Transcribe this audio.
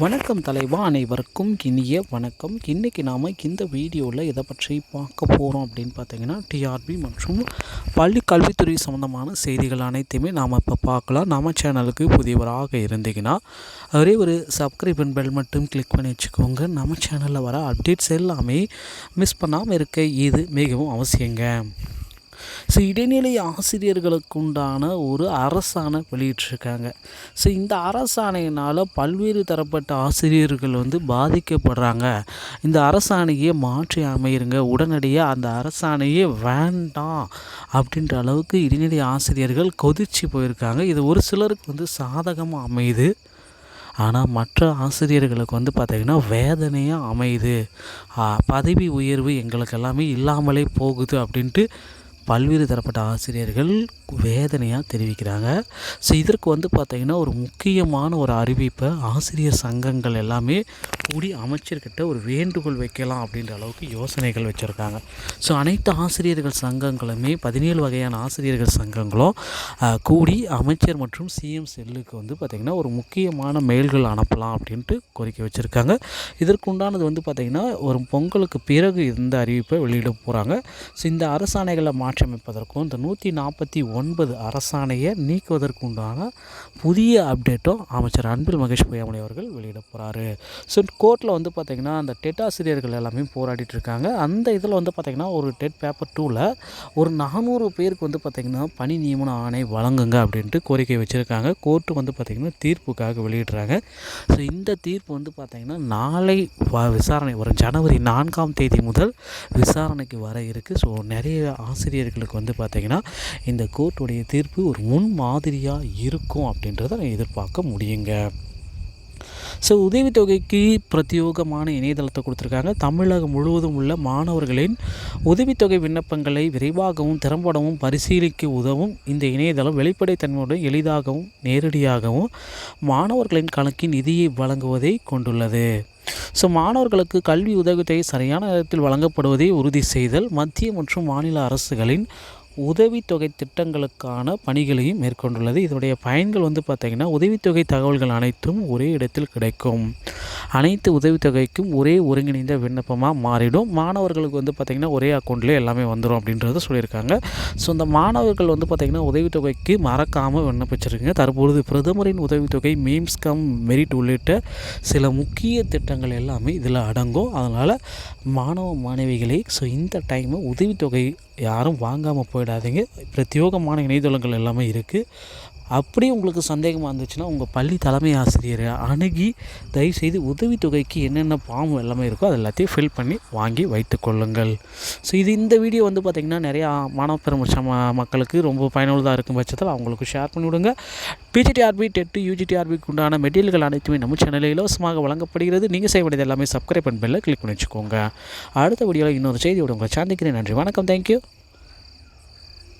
வணக்கம் தலைவா அனைவருக்கும் இனிய வணக்கம். இன்றைக்கி நாம் இந்த வீடியோவில் எதை பற்றி பார்க்க போகிறோம் அப்படின்னு பார்த்தீங்கன்னா டிஆர்பி மற்றும் பள்ளி கல்வித்துறை சம்மந்தமான செய்திகள் அனைத்தையுமே நாம் இப்போ பார்க்கலாம். நம்ம சேனலுக்கு புதியவராக இருந்தீங்கன்னா ஒரே ஒரு சப்ஸ்கிரைப் பெல் மட்டும் கிளிக் பண்ணி வச்சுக்கோங்க. நம்ம சேனலில் வர அப்டேட்ஸ் எல்லாமே மிஸ் பண்ணாமல் இருக்க இது மிகவும் அவசியங்க. ஸோ இடைநிலை ஆசிரியர்களுக்கு உண்டான ஒரு அரசாணை வெளியிட்டிருக்காங்க. ஸோ இந்த அரசாணையினால் பல்வேறு தரப்பட்ட ஆசிரியர்கள் வந்து பாதிக்கப்படுறாங்க. இந்த அரசாணையை மாற்றி அமையிருங்க உடனடியாக அந்த அரசாணையே வேண்டாம் அப்படின்ற அளவுக்கு இடைநிலை ஆசிரியர்கள் கொதிச்சு போயிருக்காங்க. இது ஒரு சிலருக்கு வந்து சாதகமாக அமையுது. ஆனால் மற்ற ஆசிரியர்களுக்கு வந்து பார்த்திங்கன்னா வேதனையாக அமையுது. பதவி உயர்வு எங்களுக்கு எல்லாமே இல்லாமலே போகுது அப்படின்ட்டு பல்வேறு தரப்பட்ட ஆசிரியர்கள் வேதனையாக தெரிவிக்கிறாங்க. ஸோ இதற்கு வந்து பார்த்திங்கன்னா ஒரு முக்கியமான ஒரு அறிவிப்பை ஆசிரியர் சங்கங்கள் எல்லாமே கூடி அமைச்சர்கிட்ட ஒரு வேண்டுகோள் வைக்கலாம் அப்படின்ற அளவுக்கு யோசனைகள் வச்சுருக்காங்க. ஸோ அனைத்து ஆசிரியர்கள் சங்கங்களுமே பதினேழு வகையான ஆசிரியர்கள் சங்கங்களும் கூடி அமைச்சர் மற்றும் சிஎம் செல்லுக்கு வந்து பார்த்திங்கன்னா ஒரு முக்கியமான மெயில்கள் அனுப்பலாம் அப்படின்ட்டு கோரிக்கை வச்சுருக்காங்க. இதற்கு உண்டானது வந்து பார்த்திங்கன்னா ஒரு பொங்கலுக்கு பிறகு இந்த அறிவிப்பை வெளியிட போகிறாங்க ஸோ இந்த அரசாணைகளை மா மாற்றியமைப்பதற்கும் இந்த நூற்றி நாற்பத்தி ஒன்பது அரசாணையை நீக்குவதற்கு உண்டான புதிய அப்டேட்டும் அமைச்சர் அன்பில் மகேஷ் பொய்யாமொழி அவர்கள் வெளியிட போகிறாரு ஸோ கோர்ட்டில் வந்து பார்த்திங்கன்னா அந்த டெட் ஆசிரியர்கள் எல்லாமே போராடிட்டு இருக்காங்க. அந்த இதில் வந்து பார்த்திங்கன்னா ஒரு டெட் பேப்பர் டூவில் ஒரு நானூறு பேருக்கு வந்து பார்த்திங்கன்னா பணி நியமன ஆணை வழங்குங்க அப்படின்ட்டு கோரிக்கை வச்சுருக்காங்க. கோர்ட்டு வந்து பார்த்திங்கன்னா தீர்ப்புக்காக வெளியிடுறாங்க. ஸோ இந்த தீர்ப்பு வந்து பார்த்திங்கன்னா நாளை விசாரணை வரும் ஜனவரி நான்காம் தேதி முதல் விசாரணைக்கு வர இருக்குது ஸோ நிறைய ஆசிரியர் ஆசிரியர்களுக்கு வந்து பார்த்திங்கன்னா இந்த கோர்ட்டுடைய தீர்ப்பு ஒரு முன் மாதிரியாக இருக்கும் அப்படின்றத எதிர்பார்க்க முடியுங்க. ஸோ உதவித்தொகைக்கு பிரத்யோகமான இணையதளத்தை கொடுத்துருக்காங்க. தமிழகம் முழுவதும் உள்ள மாணவர்களின் உதவித்தொகை விண்ணப்பங்களை விரைவாகவும் திறம்படவும் பரிசீலிக்க உதவும் இந்த இணையதளம் வெளிப்படைத்தன்மையுடன் எளிதாகவும் நேரடியாகவும் மாணவர்களின் கணக்கின் நிதியை வழங்குவதை கொண்டுள்ளது. ஸோ மாணவர்களுக்கு கல்வி உதவித்தொகை சரியான நேரத்தில் வழங்கப்படுவதை உறுதி செய்தல் மத்திய மற்றும் மாநில அரசுகளின் உதவித்தொகை திட்டங்களுக்கான பணிகளையும் மேற்கொண்டுள்ளது. இதனுடைய பயன்கள் வந்து பார்த்திங்கன்னா உதவித்தொகை தகவல்கள் அனைத்தும் ஒரே இடத்தில் கிடைக்கும். அனைத்து உதவித்தொகைக்கும் ஒரே ஒருங்கிணைந்த விண்ணப்பமாக மாறிடும். மாணவர்களுக்கு வந்து பார்த்திங்கன்னா ஒரே அக்கௌண்ட்லேயே எல்லாமே வந்துடும் அப்படின்றத சொல்லியிருக்காங்க. ஸோ இந்த மாணவர்கள் வந்து பார்த்திங்கன்னா உதவித்தொகைக்கு மறக்காமல் விண்ணப்பிச்சிருக்குங்க தற்பொழுது பிரதமரின் உதவித்தொகை மீம்ஸ் கம் மெரிட் உள்ளிட்ட சில முக்கிய திட்டங்கள் எல்லாமே இதில் அடங்கும். அதனால் மாணவ மாணவிகளை ஸோ இந்த டைமு உதவித்தொகை யாரும் வாங்காமல் போயிடாதீங்க. பிரத்யோகமான இணையதளங்கள் எல்லாமே இருக்குது அப்படி உங்களுக்கு சந்தேகமாக இருந்துச்சுன்னா உங்கள் பள்ளி தலைமை ஆசிரியரை அணுகி தயவுசெய்து உதவித்தொகைக்கு என்னென்ன ஃபார்ம் எல்லாமே இருக்கோ அது எல்லாத்தையும் ஃபில் பண்ணி வாங்கி வைத்து கொள்ளுங்கள். ஸோ இது இந்த வீடியோ வந்து பார்த்திங்கன்னா நிறையா மாணவ பெருமச்ச மக்களுக்கு ரொம்ப பயனுள்ளதாக இருக்கும் பட்சத்தில் அவங்களுக்கு ஷேர் பண்ணி விடுங்க. பிஜிடிஆர்பி டெட்டு யூஜிடிஆர்பிக்கு உண்டான மெட்டீரியல்கள் அனைத்துமே நம்ம சேனலில் இலவசமாக வழங்கப்படுகிறது. நீங்கள் செய்ய வேண்டியது எல்லாமே சப்ஸ்கிரைப் பண்ண பெல்ல கிளிக் பண்ணி வச்சுக்கோங்க அடுத்த வீடியோவில் இன்னொரு செய்தியோட உங்களை சாந்திக்கிறேன். நன்றி வணக்கம். தேங்க்யூ